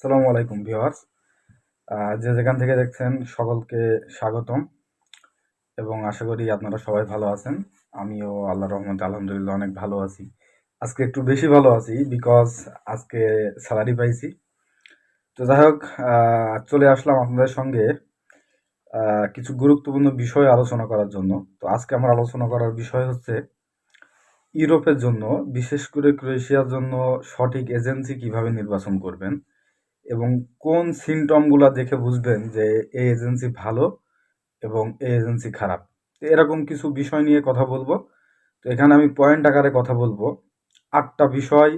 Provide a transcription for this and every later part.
আসসালামু আলাইকুম ভিউয়ার্স। যে যেখান থেকে দেখছেন, সকলকে স্বাগতম এবং আশা করি আপনারা সবাই ভালো আছেন। আমিও আল্লাহ রহমতে আলহামদুলিল্লাহ অনেক ভালো আছি। আজকে একটু বেশি ভালো আছি বিকজ আজকে স্যালারি পাইছি। তো যাই হোক চলে আসলাম আপনাদের সঙ্গে কিছু গুরুত্বপূর্ণ বিষয় আলোচনা করার জন্য। তো আজকে আমার আলোচনা করার বিষয় হচ্ছে ইউরোপের জন্য, বিশেষ করে ক্রোয়েশিয়ার জন্য সঠিক এজেন্সি কীভাবে নির্বাচন করবেন এবং কোন সিমটমগুলো দেখে বুঝবেন যে এই এজেন্সি ভালো এবং এই এজেন্সি খারাপ? এরকম কিছু বিষয় নিয়ে কথা বলব। তো এখানে আমি পয়েন্ট আকারে কথা বলব। আটটা বিষয়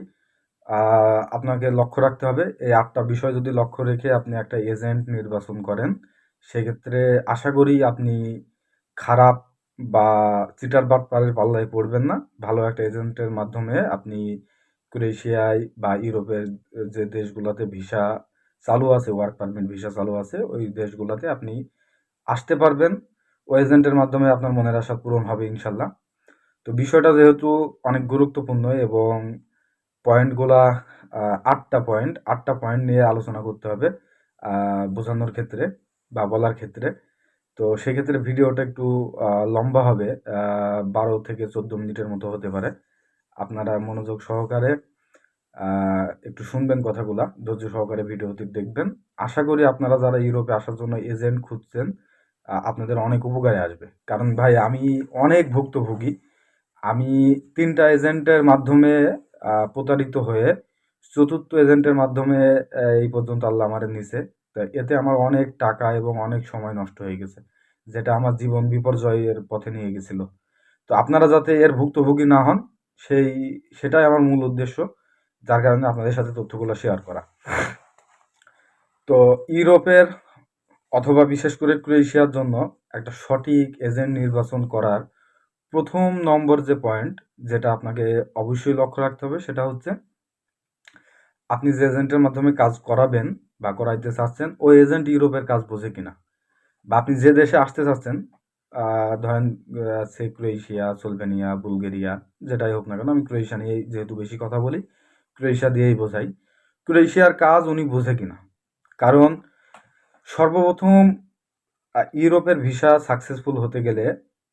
আপনাকে লক্ষ্য রাখতে হবে। এই আটটা বিষয় যদি লক্ষ্য রেখে আপনি একটা এজেন্ট নির্বাচন করেন, সেক্ষেত্রে আশা করি আপনি খারাপ বা চিটার বাটপারের পাল্লায় পড়বেন না। ভালো একটা এজেন্টের মাধ্যমে আপনি ক্রোয়েশিয়ায় বা ইউরোপের যে দেশগুলোতে ভিসা চালু আছে ওয়ার্ক পারমিট ভিসা চালু আছে, ওই দেশগুলোতে আপনি আসতে পারবেন। ওই এজেন্টের মাধ্যমে আপনার মনের আশা পূরণ হবে ইনশাল্লাহ। তো বিষয়টা যেহেতু অনেক গুরুত্বপূর্ণ এবং পয়েন্টগুলা আটটা পয়েন্ট আটটা পয়েন্ট নিয়ে আলোচনা করতে হবে বোঝানোর ক্ষেত্রে বা বলার ক্ষেত্রে। তো সেক্ষেত্রে ভিডিওটা একটু লম্বা হবে বারো থেকে চোদ্দ মিনিটের মতো হতে পারে। আপনারা মনোযোগ সহকারে একটু শুনবেন কথাগুলা, ধৈর্য সহকারে ভিডিওটি দেখবেন। আশা করি আপনারা যারা ইউরোপে আসার জন্য এজেন্ট খুঁজছেন আপনাদের অনেক উপকারে আসবে। কারণ ভাই, আমি অনেক ভুক্তভোগী। আমি তিনটা এজেন্টের মাধ্যমে প্রতারিত হয়ে চতুর্থ এজেন্টের মাধ্যমে এই পর্যন্ত আল্লাহ আমারে নিছে। তো এতে আমার অনেক টাকা এবং অনেক সময় নষ্ট হয়ে গেছে, যেটা আমার জীবন বিপর্যয়ের পথে নিয়ে গেছিল। তো আপনারা যাতে এর ভুক্তভোগী না হন, সেই, সেটাই আমার মূল উদ্দেশ্য। যার কারণে আপনাদের সাথে তথ্যগুলো শেয়ার করা। তো ইউরোপের অথবা বিশেষ করে ক্রোয়েশিয়ার জন্য একটা সঠিক এজেন্ট নির্বাচন করার প্রথম নম্বর যে পয়েন্ট যেটা আপনাকে অবশ্যই লক্ষ্য রাখতে হবে, সেটা হচ্ছে আপনি যে এজেন্টের মাধ্যমে কাজ করাবেন বা করাইতে চাচ্ছেন, ওই এজেন্ট ইউরোপের কাজ বোঝে কিনা। বা আপনি যে দেশে আসতে চাচ্ছেন ধরেন সে ক্রোয়েশিয়া, সোলভেনিয়া, বুলগেরিয়া, যেটাই হোক না কেন, আমি ক্রোয়েশিয়া নিয়ে যেহেতু বেশি কথা বলি ক্রোয়েশিয়া দিয়েই বোঝাই। ক্রোয়েশিয়ার কাজ উনি বোঝে কিনা? কারণ সর্বপ্রথম ইউরোপের ভিসা সাকসেসফুল হতে গেলে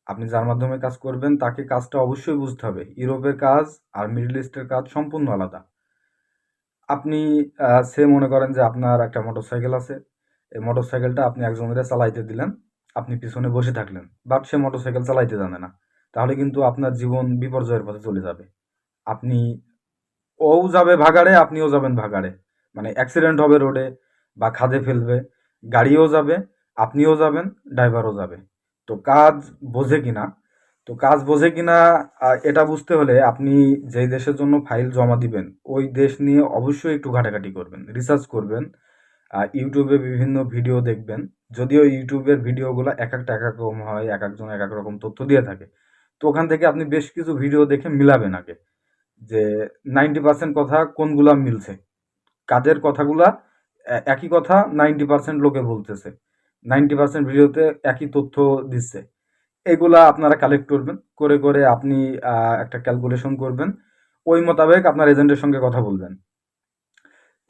আপনি যার মাধ্যমে কাজ করবেন, তাকে কাজটা অবশ্যই বুঝতে হবে। ইউরোপের কাজ আর মিডল ইস্টের কাজ সম্পূর্ণ আলাদা। আপনি সে মনে করেন যে আপনার একটা মোটরসাইকেল আছে। এই মোটরসাইকেলটা আপনি একজনের চালাইতে দিলেন। আপনি পিছনে বসে থাকলেন। বাট সে মোটরসাইকেল চালাইতে জানে না। তাহলে কিন্তু আপনার জীবন বিপর্যয়ের পথে চলে যাবে। আপনি ও যাবে ভাগাড়ে, আপনিও যাবেন ভাগাড়ে। মানে অ্যাক্সিডেন্ট হবে রোডে বা খাদে ফেলবে, গাড়িও যাবে, আপনিও যাবেন ড্রাইভারও যাবে। তো কাজ বোঝে কিনা? তো কাজ বোঝে কিনা? এটা বুঝতে হলে আপনি যেই দেশের জন্য ফাইল জমা দিবেন, ওই দেশ নিয়ে অবশ্যই একটু ঘাটাঘাটি করবেন রিসার্চ করবেন ইউটিউবে বিভিন্ন ভিডিও দেখবেন। যদিও ইউটিউবের ভিডিওগুলো এক একটা এক এক রকম হয়, এক একজন এক এক রকম তথ্য দিয়ে থাকে। তো ওখান থেকে আপনি বেশ কিছু ভিডিও দেখে মিলাবেন আগে। যে নাইনটি পার্সেন্ট কথা কোনগুলা মিলছে? কাজের কথাগুলা? একই কথা নাইনটি পার্সেন্ট লোকে বলতেছে। নাইনটি পার্সেন্ট ভিডিওতে একই তথ্য দিচ্ছে। এগুলা আপনারা কালেক্ট করবেন। করে করে আপনি একটা ক্যালকুলেশন করবেন। ওই মোতাবেক আপনার এজেন্টের সঙ্গে কথা বলবেন।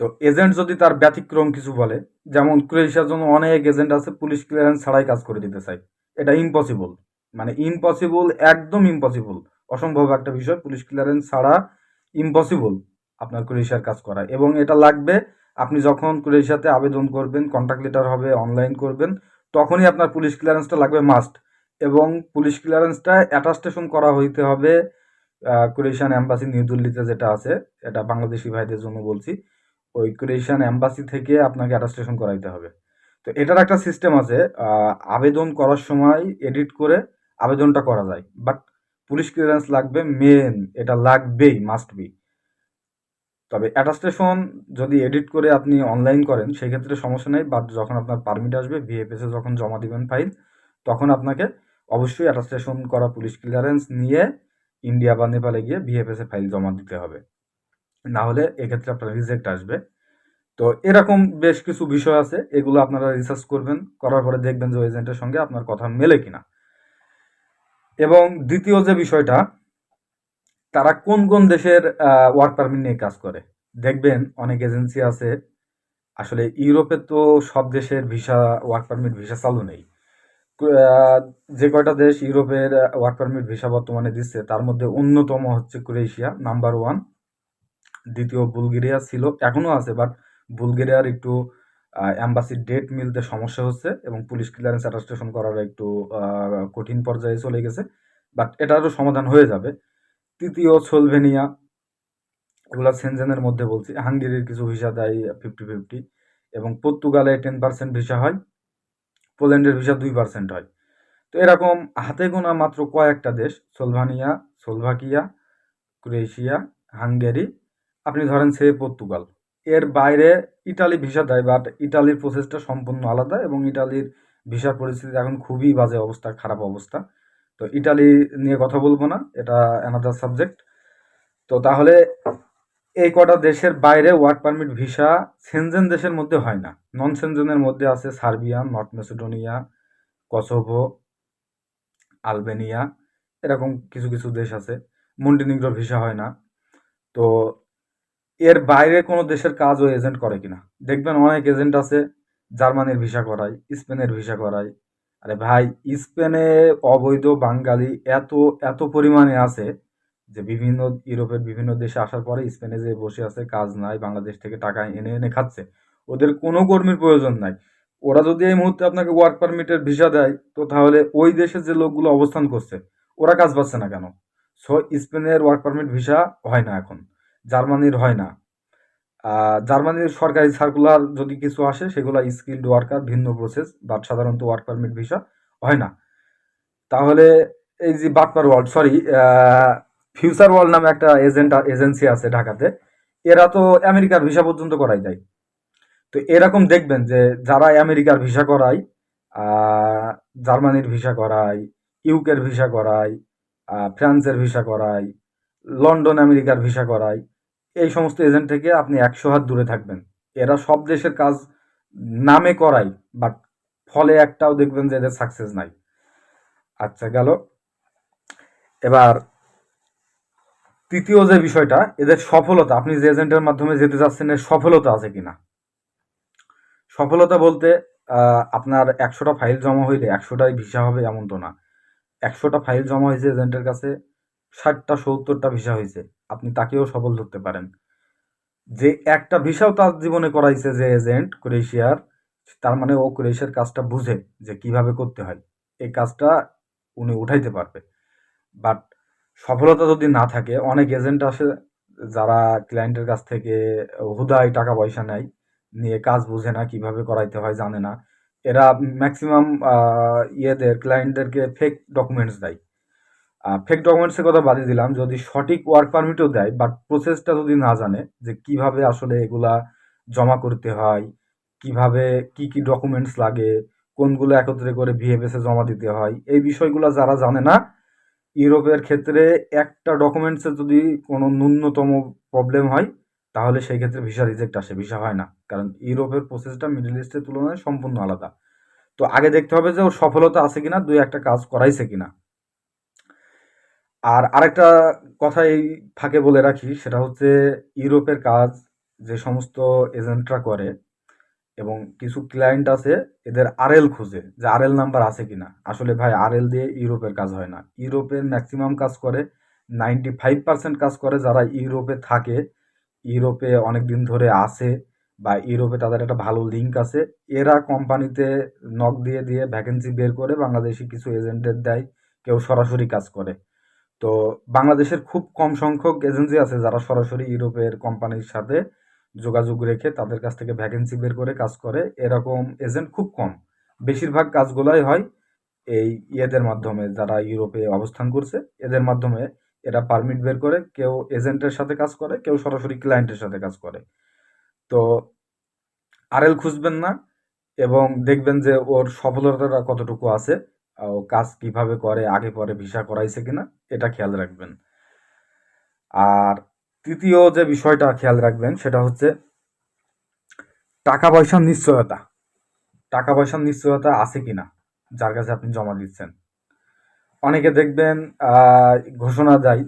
তো এজেন্ট যদি তার ব্যতিক্রম কিছু বলে, যেমন ক্রোয়েশিয়ার জন্য অনেক এজেন্ট আছে, পুলিশ ক্লিয়ারেন্স ছাড়াই কাজ করে দিতে চাই এটা ইম্পসিবল মানে ইম্পসিবল একদম ইম্পসিবল অসম্ভব একটা বিষয় পুলিশ ক্লিয়ারেন্স ছাড়া ইম্পসিবল আপনার ক্রোয়েশিয়ার কাজ করা। এবং এটা লাগবে, আপনি যখন ক্রোয়েশিয়াতে আবেদন করবেন কন্ট্যাক্ট লেটার হবে অনলাইন করবেন, তখনই আপনার পুলিশ ক্লিয়ারেন্সটা লাগবে মাস্ট এবং পুলিশ ক্লিয়ারেন্সটা অ্যাটাস্টেশন করা হইতে হবে ক্রোয়েশিয়ান অ্যাম্বাসি নিউ দিল্লিতে যেটা আছে, এটা বাংলাদেশি ভাইদের জন্য বলছি, ওই ক্রোয়েশিয়ান অ্যাম্বাসি থেকে আপনাকে অ্যাটাস্টেশন করাইতে হবে। তো এটার একটা সিস্টেম আছে আবেদন করার সময় এডিট করে আবেদনটা করা যায়। বাট পুলিশ ক্লিয়ারেন্স লাগবে মেন এটা লাগবেই মাস্ট বি তবে অ্যাটাস্টেশন যদি এডিট করে আপনি অনলাইন করেন, সেক্ষেত্রে সমস্যা নেই বাট যখন আপনার পারমিট আসবে ভিএফএসে যখন জমা দিবেন ফাইল তখন আপনাকে অবশ্যই অ্যাটাস্টেশন করা পুলিশ ক্লিয়ারেন্স নিয়ে ইন্ডিয়া বা নেপালে গিয়ে ভিএফএসে ফাইল জমা দিতে হবে। না হলে এক্ষেত্রে আপনার রিজেক্ট আসবে। তো এরকম বেশ কিছু বিষয় আছে, এগুলো আপনারা রিসার্চ করবেন, করার পরে দেখবেন যে এজেন্টের সঙ্গে আপনার কথা মেলে কিনা। এবং দ্বিতীয় যে বিষয়টা, তারা কোন কোন দেশের ওয়ার্ক পারমিট নিয়ে কাজ করে? দেখবেন অনেক এজেন্সি আছে, আসলে ইউরোপে তো সব দেশের ভিসা ওয়ার্ক পারমিট ভিসা চালু নেই। যে কয়টা দেশ ইউরোপের ওয়ার্ক পারমিট ভিসা বর্তমানে দিচ্ছে, তার মধ্যে অন্যতম হচ্ছে ক্রোয়েশিয়া নাম্বার ওয়ান দ্বিতীয় বুলগেরিয়া ছিল এখনও আছে বাট বুলগেরিয়ার একটু অ্যাম্বাসির ডেট মিলতে সমস্যা হচ্ছে এবং পুলিশ ক্লিয়ারেন্স অ্যাটাস্টেশন করার একটু কঠিন পর্যায়ে চলে গেছে। বাট এটারও সমাধান হয়ে যাবে। তৃতীয় সোলভেনিয়া এগুলো সেনজেনের মধ্যে বলছি। হাঙ্গেরির কিছু ভিসা দেয় ফিফটি ফিফটি এবং পর্তুগালে টেন পার্সেন্ট ভিসা হয় পোল্যান্ডের ভিসা দুই পার্সেন্ট হয়। তো এরকম হাতে গোনা মাত্র কয়েকটা দেশ সোলভানিয়া সোলভাকিয়া ক্রোয়েশিয়া হাঙ্গেরি আপনি ধরেন সে পর্তুগাল এর বাইরে ইটালি ভিসা দেয় বাট ইটালির প্রসেসটা সম্পূর্ণ আলাদা এবং ইটালির ভিসার পরিস্থিতি এখন খুবই বাজে অবস্থা, খারাপ অবস্থা। তো ইটালি নিয়ে কথা বলব না, এটা অ্যানাদার সাবজেক্ট তো তাহলে এই কটা দেশের বাইরে ওয়ার্ক পারমিট ভিসা সেনজেন দেশের মধ্যে হয় না। নন সেনজেনের মধ্যে আছে Serbia, North Macedonia, Kosovo, Albania, এরকম কিছু কিছু দেশ আছে। মন্টিনিগ্রো ভিসা হয় না। তো এর বাইরে কোনো দেশের কাজও এজেন্ট করে কিনা। দেখবেন অনেক এজেন্ট আছে, জার্মানির ভিসা করায়, স্পেনের ভিসা করায়। আরে ভাই, স্পেনে অবৈধ বাঙালি এত এত পরিমাণে আছে যে বিভিন্ন ইউরোপের বিভিন্ন দেশে আসার পরে স্পেনে যে বসে আছে, কাজ নাই, বাংলাদেশ থেকে টাকা এনে এনে খাচ্ছে। ওদের কোনো কর্মীর প্রয়োজন নাই। ওরা যদি এই মুহূর্তে আপনাকে ওয়ার্ক পারমিটের ভিসা দেয়, তো তাহলে ওই দেশে যে লোকগুলো অবস্থান করছে, ওরা কাজ পাচ্ছে না কেন? সো স্পেনের ওয়ার্ক পারমিট ভিসা হয় না এখন। জার্মানির হয় না। জার্মানির সরকারি সার্কুলার যদি কিছু আসে, সেগুলো স্কিল্ড ওয়ার্কার ভিন্ন প্রসেস বাট সাধারণত ওয়ার্ক পারমিট ভিসা হয় না। তাহলে এই যে বাটপার ওয়ার্ল্ড সরি ফিউচার ওয়ার্ল্ড নামে একটা এজেন্ট এজেন্সি আছে ঢাকাতে, এরা তো আমেরিকার ভিসা পর্যন্ত করাই দেয় তো এরকম দেখবেন যে, যারা আমেরিকার ভিসা করায় জার্মানির ভিসা করায় ইউকের ভিসা করায় ফ্রান্সের ভিসা করায় লন্ডন, আমেরিকার ভিসা করায় এই সমস্ত এজেন্ট থেকে আপনি একশো হাত দূরে থাকবেন। এরা সব দেশের কাজ নামে করায় বাট ফলে একটাও দেখবেন যে এদের সাকসেস নাই। আচ্ছা গেল। এবার তৃতীয় যে বিষয়টা, এদের সফলতা, আপনি যে এজেন্টের মাধ্যমে যেতে চাচ্ছেন, এর সফলতা আছে কিনা? সফলতা বলতে আপনার একশোটা ফাইল জমা হইলে একশোটাই ভিসা হবে এমন তো না। একশোটা ফাইল জমা হয়েছে এজেন্টের কাছে ষাটটা, সত্তরটা ভিসা হয়েছে। আপনি তাকেও সফল ধরতে পারেন। যে একটা ভিসাও তার জীবনে করাইছে যে এজেন্ট ক্রোয়েশিয়ার, তার মানে ও ক্রোয়েশিয়ার কাজটা বুঝে যে কীভাবে করতে হয়। এই কাজটা উনি উঠাইতে পারবে। বাট সফলতা যদি না থাকে, অনেক এজেন্ট আসে যারা ক্লায়েন্টের কাছ থেকে হুদায় টাকা পয়সা নেয়, নিয়ে কাজ বুঝে না, কীভাবে করাইতে হয় জানে না। এরা ম্যাক্সিমাম ইয়েদের ক্লায়েন্টদেরকে ফেক ডকুমেন্টস দেয়। ফেক ডকুমেন্টসের কথা বাদে দিলাম। যদি সঠিক ওয়ার্ক পারমিটও দেয় বাট প্রসেসটা যদি না জানে যে কীভাবে আসলে এগুলা জমা করতে হয়, কীভাবে কি কি ডকুমেন্টস লাগে, কোনগুলো একত্রে করে ভিএফএসে জমা দিতে হয়, এই বিষয়গুলো যারা জানে না, ইউরোপের ক্ষেত্রে একটা ডকুমেন্টসে যদি কোনো ন্যূনতম প্রবলেম হয়, তাহলে সেই ক্ষেত্রে ভিসা রিজেক্ট আসে। ভিসা হয় না। কারণ ইউরোপের প্রসেসটা মিডল ইস্টের তুলনায় সম্পূর্ণ আলাদা। তো আগে দেখতে হবে যে ওর সফলতা আছে কিনা, দুই একটা কাজ করাইছে কিনা। আর আরেকটা কথা এই ফাঁকে বলে রাখি, সেটা হচ্ছে ইউরোপের কাজ যে সমস্ত এজেন্টরা করে এবং কিছু ক্লায়েন্ট আছে, এদের আরএল খুঁজে যে আরএল নাম্বার আছে কি না আসলে ভাই আরএল দিয়ে ইউরোপের কাজ হয় না। ইউরোপের ম্যাক্সিমাম কাজ করে নাইনটি ফাইভ পার্সেন্ট কাজ করে যারা ইউরোপে থাকে, ইউরোপে অনেক দিন ধরে আছে বা ইউরোপে তাদের একটা ভালো লিঙ্ক আছে, এরা কোম্পানিতে নক দিয়ে দিয়ে ভ্যাকেন্সি বের করে বাংলাদেশি কিছু এজেন্টের দেয়, কেউ সরাসরি কাজ করে। তো বাংলাদেশের খুব কম সংখ্যক এজেন্সি আছে যারা সরাসরি ইউরোপের কোম্পানির সাথে যোগাযোগ রেখে তাদের কাছ থেকে ভ্যাকেন্সি বের করে কাজ করে। এরকম এজেন্ট খুব কম। বেশিরভাগ কাজগুলাই হয় এই ইয়েদের মাধ্যমে, যারা ইউরোপে অবস্থান করছে। এদের মাধ্যমে এরা পারমিট বের করে, কেউ এজেন্টের সাথে কাজ করে, কেউ সরাসরি ক্লায়েন্টের সাথে কাজ করে। তো আরএল খুঁজবেন না এবং দেখবেন যে ওর সফলতাটা কতটুকু আছে। ও কাজ কীভাবে করে, আগে পরে ভিসা করাইছে কিনা, এটা খেয়াল রাখবেন। আর তৃতীয় যে বিষয়টা খেয়াল রাখবেন, সেটা হচ্ছে টাকা পয়সার নিশ্চয়তা। টাকা পয়সার নিশ্চয়তা আছে কিনা, যার কাছে আপনি জমা দিচ্ছেন। অনেকে দেখবেন ঘোষণা দেয়,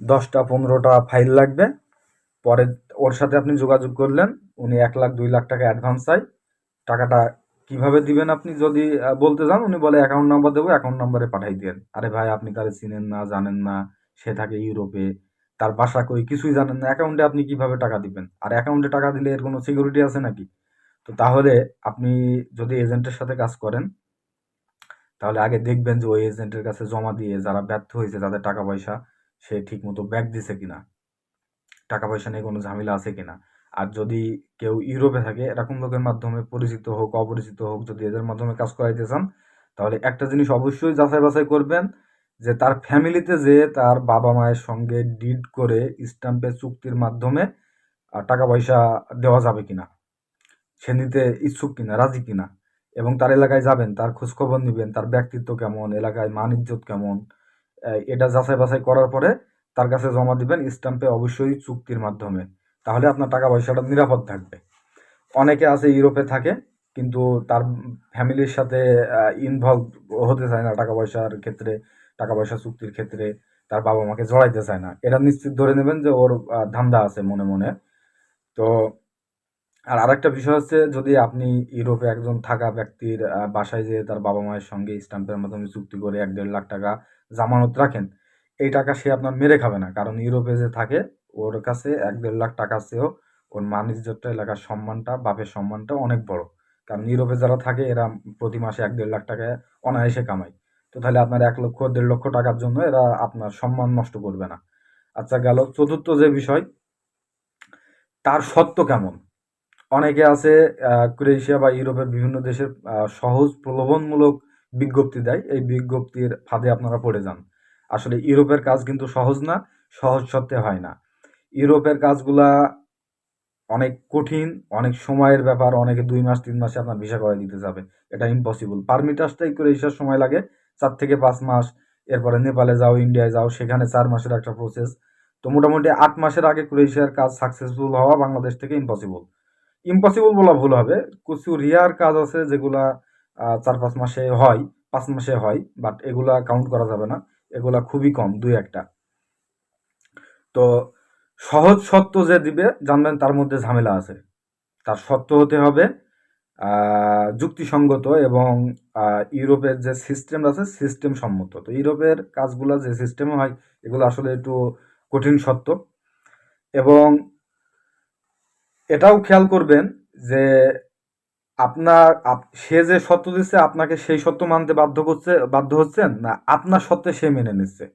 দশটা, পনেরোটা ফাইল লাগবে, পরে ওর সাথে আপনি যোগাযোগ করলেন, উনি এক লাখ, দুই লাখ টাকা অ্যাডভান্স চাই, টাকাটা কীভাবে দিবেন আপনি? যদি বলতে যান, উনি বলে অ্যাকাউন্ট নাম্বার দেবো অ্যাকাউন্ট নাম্বারে পাঠাই দেন। আরে ভাই, আপনি তারে চিনেন না, জানেন না, সে থাকে ইউরোপে, তার বাসা কই, কিছুই জানেন না। অ্যাকাউন্টে আপনি কীভাবে টাকা দিবেন? আর অ্যাকাউন্টে টাকা দিলে এর কোনো সিকিউরিটি আছে নাকি? তো তাহলে আপনি যদি এজেন্টের সাথে কাজ করেন, তাহলে আগে দেখবেন যে ওই এজেন্টের কাছে জমা দিয়ে যারা ব্যর্থ হয়েছে তাদের টাকা পয়সা সে ঠিকমতো ব্যাক দিছে কিনা? টাকা পয়সা নিয়ে কোনো ঝামেলা আছে কিনা? আর যদি কেউ ইউরোপে থাকে, এরকম লোকের মাধ্যমে পরিচিত হোক, অপরিচিত হোক, যদি এদের মাধ্যমে কাজ করাইতে চান, তাহলে একটা জিনিস অবশ্যই যাচাই বাছাই করবেন যে তার ফ্যামিলিতে যে তার বাবা মায়ের সঙ্গে ডিড করে স্ট্যাম্পে চুক্তির মাধ্যমে টাকা পয়সা দেওয়া যাবে কিনা, সে নিতে ইচ্ছুক কিনা, রাজি কিনা, এবং তার এলাকায় যাবেন, তার খোঁজখবর নেবেন, তার ব্যক্তিত্ব কেমন, এলাকায় মান ইজ্জত কেমন এটা যাচাই বাছাই করার পরে তার কাছে জমা দিবেন স্ট্যাম্পে অবশ্যই চুক্তির মাধ্যমে। তাহলে আপনার টাকা পয়সাটা নিরাপদ থাকবে। অনেকে আছে ইউরোপে থাকে, কিন্তু তার ফ্যামিলির সাথে ইনভলভ হতে চায় না টাকা পয়সার ক্ষেত্রে টাকা পয়সা চুক্তির ক্ষেত্রে, তার বাবা মাকে জড়াইতে চায় না। এটা নিশ্চিত ধরে নেবেন যে ওর ধান্দা আছে মনে মনে। তো, আর আরেকটা বিষয় হচ্ছে, যদি আপনি ইউরোপে একজন থাকা ব্যক্তির বাসায় যেয়ে তার বাবা মায়ের সঙ্গে স্ট্যাম্পের মাধ্যমে চুক্তি করে এক দেড় লাখ টাকা জামানত রাখেন, এই টাকা সে আপনার মেরে খাবে না। কারণ ইউরোপে যে থাকে ওর কাছে এক দেড় লাখ টাকা চেয়েও ওর মান এলাকার সম্মানটা, বাপের সম্মানটা অনেক বড়। কারণ ইউরোপে যারা থাকে, এরা প্রতি মাসে এক দেড় লাখ টাকা অনায়াসে কামায়। তো তাহলে আপনার এক লক্ষ, দেড় লক্ষ টাকার জন্য এরা আপনার সম্মান নষ্ট করবে না। আচ্ছা গেল চতুর্থ যে বিষয়, তার সত্য কেমন? অনেকে আছে ক্রোয়েশিয়া বা ইউরোপের বিভিন্ন দেশের সহজ প্রলোভনমূলক বিজ্ঞপ্তি দেয়। এই বিজ্ঞপ্তির ফাঁদে আপনারা পড়ে যান। আসলে ইউরোপের কাজ কিন্তু সহজ না, সহজ সত্ত্বে হয় না। ইউরোপের কাজগুলা অনেক কঠিন, অনেক সময়ের ব্যাপার, অনেকে দুই মাস, তিন মাসে আপনার ভিসা করে দিতে যাবে। এটা ইম্পসিবল পারমিট আসতেই ক্রোয়েশিয়ার সময় লাগে। চার থেকে পাঁচ মাস, এরপরে নেপালে যাও, ইন্ডিয়ায় যাও, সেখানে চার মাসের একটা প্রসেস তো মোটামুটি আট মাসের আগে ক্রোয়েশিয়ার কাজ সাকসেসফুল হওয়া বাংলাদেশ থেকে ইম্পসিবল ইম্পসিবল বলা ভুল হবে। কিছু রিয়ার কাজ আছে যেগুলা চার পাঁচ মাসে হয়, পাঁচ মাসে হয় বাট এগুলা কাউন্ট করা যাবে না। এগুলা খুবই কম, দুই একটা। তো সহজ সত্য যে দিবে, জানবেন তার মধ্যে ঝামেলা আছে। তার সত্য হতে হবে যুক্তিসঙ্গত এবং ইউরোপের যে সিস্টেম আছে সিস্টেম সম্মত। তো ইউরোপের কাজগুলো যে সিস্টেমে হয়, এগুলো আসলে একটু কঠিন সত্য। এবং এটাও খেয়াল করবেন যে আপনার, আপ- সে যে সত্য দিচ্ছে, আপনাকে সেই সত্য মানতে বাধ্য করছে, বাধ্য হচ্ছেন না, আপনার সত্ত্বে সে মেনে নিচ্ছে।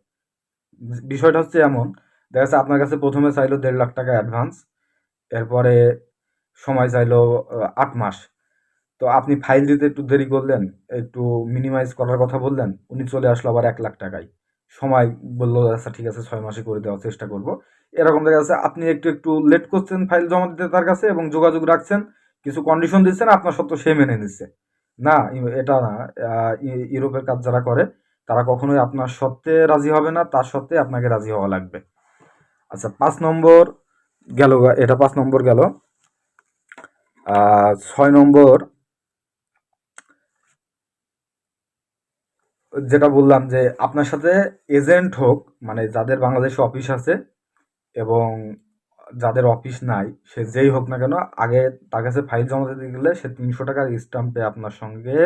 বিষয়টা হচ্ছে এমন দেখা যাচ্ছে আপনার কাছে প্রথমে চাইলো দেড় লাখ টাকা অ্যাডভান্স এরপরে সময় চাইলো আট মাস। তো আপনি ফাইল দিতে একটু দেরি করলেন, একটু মিনিমাইজ করার কথা বললেন, উনি চলে আসলো আবার এক লাখ টাকায়। সময় বলল আচ্ছা ঠিক আছে, ছয় মাসে করে দেওয়ার চেষ্টা করব। এরকম দেখা যাচ্ছে, আপনি একটু একটু লেট করছেন ফাইল জমা দিতে তার কাছে এবং যোগাযোগ রাখছেন, কিছু কন্ডিশন দিচ্ছেন, আপনার সত্য সে মেনে নিচ্ছে। না, এটা না ইউরোপের কাজ যারা করে, তারা কখনোই আপনার সত্ত্বে রাজি হবে না, তার সত্ত্বে আপনাকে রাজি হওয়া লাগবে। আচ্ছা পাঁচ নম্বর গেল এটা পাঁচ নম্বর গেল। ছয় নম্বর, যেটা বললাম যে আপনার সাথে এজেন্ট হোক মানে যাদের বাংলাদেশে অফিস আছে এবং যাদের অফিস নাই, সে যেই হোক না কেন, আগে তার কাছে ফাইল জমা দিতে গেলে সে তিনশো টাকার স্টাম্পে আপনার সঙ্গে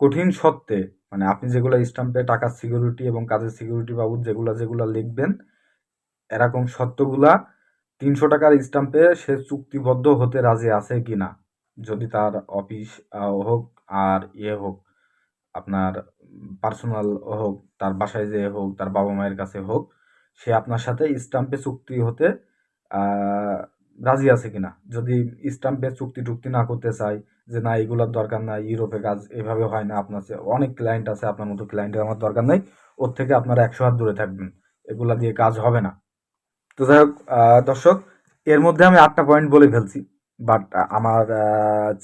কঠিন সত্ত্বে মানে আপনি যেগুলো স্টাম্পে টাকার সিকিউরিটি এবং কাজের সিকিউরিটি বাবদ যেগুলো যেগুলো লিখবেন এরকম সত্যগুলা তিনশো টাকার স্টাম্পে সে চুক্তিবদ্ধ হতে রাজি আছে কি না যদি তার অফিস হোক আর ইয়ে হোক, আপনার পার্সোনাল হোক, তার বাসায় যে হোক, তার বাবা মায়ের কাছে হোক, সে আপনার সাথে স্টাম্পে চুক্তি হতে রাজি আছে কিনা? যদি স্টাম্পে চুক্তি টুক্তি না করতে চায়, যে না, এগুলোর দরকার নাই, ইউরোপে কাজ এভাবে হয় না, আপনার অনেক ক্লায়েন্ট আছে, আপনার মতো ক্লায়েন্টের আমার দরকার নাই, ওর থেকে আপনারা একশো হাত দূরে থাকবেন। এগুলা দিয়ে কাজ হবে না। তো যাই হোক দর্শক, এর মধ্যে আমি আটটা পয়েন্ট বলে ফেলছি বাট আমার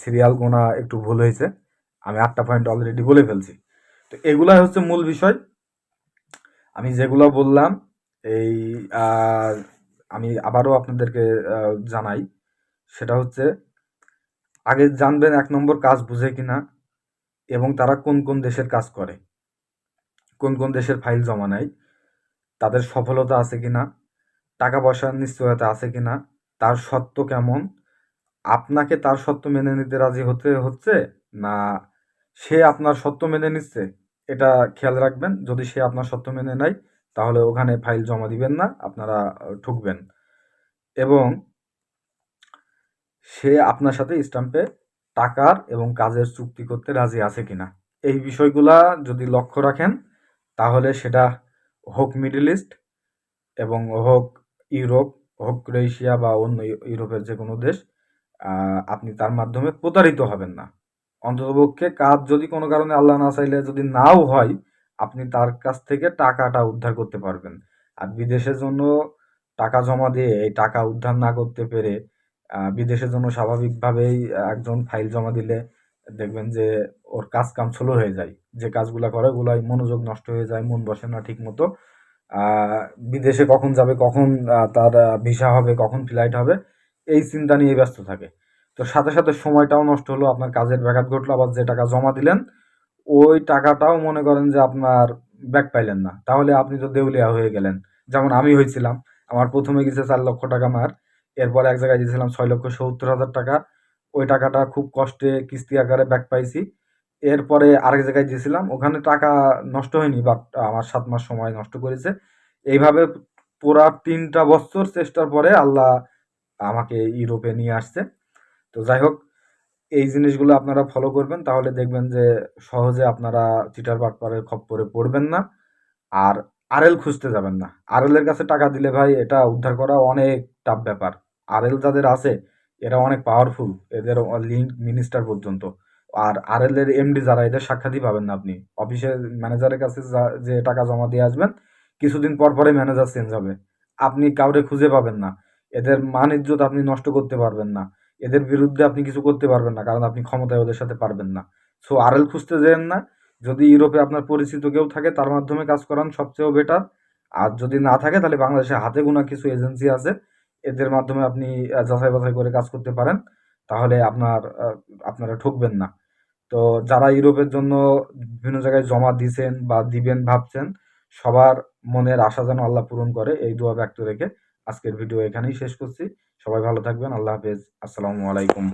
সিরিয়াল গোনা একটু ভুল হয়েছে, আমি আটটা পয়েন্ট অলরেডি বলে ফেলছি। তো এগুলাই হচ্ছে মূল বিষয়। আমি যেগুলো বললাম, এই আমি আবারও আপনাদেরকে জানাই, সেটা হচ্ছে, আগে জানবেন এক নম্বর কাজ বুঝে কিনা, এবং তারা কোন কোন দেশের কাজ করে, কোন কোন দেশের ফাইল জমা নেয়, তাদের সফলতা আছে কিনা টাকা পয়সার নিশ্চয়তা আছে কিনা, তার সত্য কেমন, আপনাকে তার সত্য মেনে নিতে রাজি হতে হচ্ছে না সে আপনার সত্য মেনে নিচ্ছে? এটা খেয়াল রাখবেন, যদি সে আপনার সত্য মেনে নেয়, তাহলে ওখানে ফাইল জমা দিবেন না, আপনারা ঠুকবেন। এবং সে আপনার সাথে স্ট্যাম্পে টাকার এবং কাজের চুক্তি করতে রাজি আছে কিনা? এই বিষয়গুলা যদি লক্ষ্য রাখেন, তাহলে সেটা হোক মিডল ইস্ট এবং হোক ইউরোপ হোক ক্রোয়েশিয়া বা অন্য ইউরোপের যে কোনো দেশ আপনি তার মাধ্যমে প্রতারিত হবেন না। অন্ততপক্ষে কাজ যদি কোনো কারণে আল্লাহ না চাইলে যদি নাও হয়, আপনি তার কাছ থেকে টাকাটা উদ্ধার করতে পারবেন। আর বিদেশের জন্য টাকা জমা দিয়ে এই টাকা উদ্ধার না করতে পেরে বিদেশের জন্য স্বাভাবিকভাবেই একজন ফাইল জমা দিলে দেখবেন যে ওর কাজ কাম স্লো হয়ে যায়। যে কাজগুলো করে ওগুলাই মনোযোগ নষ্ট হয়ে যায়, মন বসে না ঠিক মতো বিদেশে কখন যাবে, কখন তার ভিসা হবে, কখন ফ্লাইট হবে, এই চিন্তা নিয়ে ব্যস্ত থাকে। তো সাথে সাথে সময়টাও নষ্ট হলো, আপনার কাজের ব্যাঘাত ঘটলো, আবার যে টাকা জমা দিলেন, ওই টাকাটাও মনে করেন যে আপনার ব্যাক পাইলেন না। তাহলে আপনি তো দেউলিয়া হয়ে গেলেন। যেমন আমি হয়েছিলাম, আমার প্রথমে গেছে চার লক্ষ টাকা মার, এরপর এক জায়গায় গেছিলাম ছয় লক্ষ সত্তর হাজার টাকা। ওই টাকাটা খুব কষ্টে কিস্তি আকারে ব্যাক পাইছি। এরপরে আরেক জায়গায় গেছিলাম ওখানে টাকা নষ্ট হয়নি, বাট আমার সাত মাস সময় নষ্ট করেছে। এইভাবে পুরা তিনটা বছর চেষ্টার পরে আল্লাহ আমাকে ইউরোপে নিয়ে আসছে। তো যাই হোক, এই জিনিসগুলো আপনারা ফলো করবেন, তাহলে দেখবেন যে সহজে আপনারা চিটার বাটপারের খপ্পরে পড়বেন না, আর আরএল খুঁজতে যাবেন না। আরএল এর কাছে টাকা দিলে ভাই, এটা উদ্ধার করা অনেক টাফ ব্যাপার। আরএল যাদের আছে, এরা অনেক পাওয়ারফুল এদের লিঙ্ক মিনিস্টার পর্যন্ত। আর আরএল এর এমডি যারা, এদের সাক্ষাৎই পাবেন না আপনি। অফিসের ম্যানেজারের কাছে যা- টাকা জমা দিয়ে আসবেন, কিছুদিন পর পরে ম্যানেজার চেঞ্জ হবে। আপনি কাউরে খুঁজে পাবেন না। এদের মান ইজ্জত আপনি নষ্ট করতে পারবেন না। এদের বিরুদ্ধে আপনি কিছু করতে পারবেন না, কারণ আপনি ক্ষমতায় ওদের সাথে পারবেন না। সো আর এল খুঁজতে যেন না, যদি ইউরোপে আপনার পরিচিত কেউ থাকে, তার মাধ্যমে কাজ করান সবচেয়ে বেটার আর যদি না থাকে, তাহলে বাংলাদেশে হাতে গোনা কিছু এজেন্সি আছে, এদের মাধ্যমে আপনি যাচাই বাছাই করে কাজ করতে পারেন। তাহলে আপনার আপনারা ঠকবেন না। তো যারা ইউরোপের জন্য বিভিন্ন জায়গায় জমা দিছেন বা দিবেন ভাবছেন, সবার মনের আশা যেন আল্লাহ পূরণ করে, এই দোয়া ব্যক্ত রেখে আজকের ভিডিও এখানেই শেষ করছি। সবাই ভালো থাকবেন, আল্লাহ হাফেজ। আসসালামু আলাইকুম।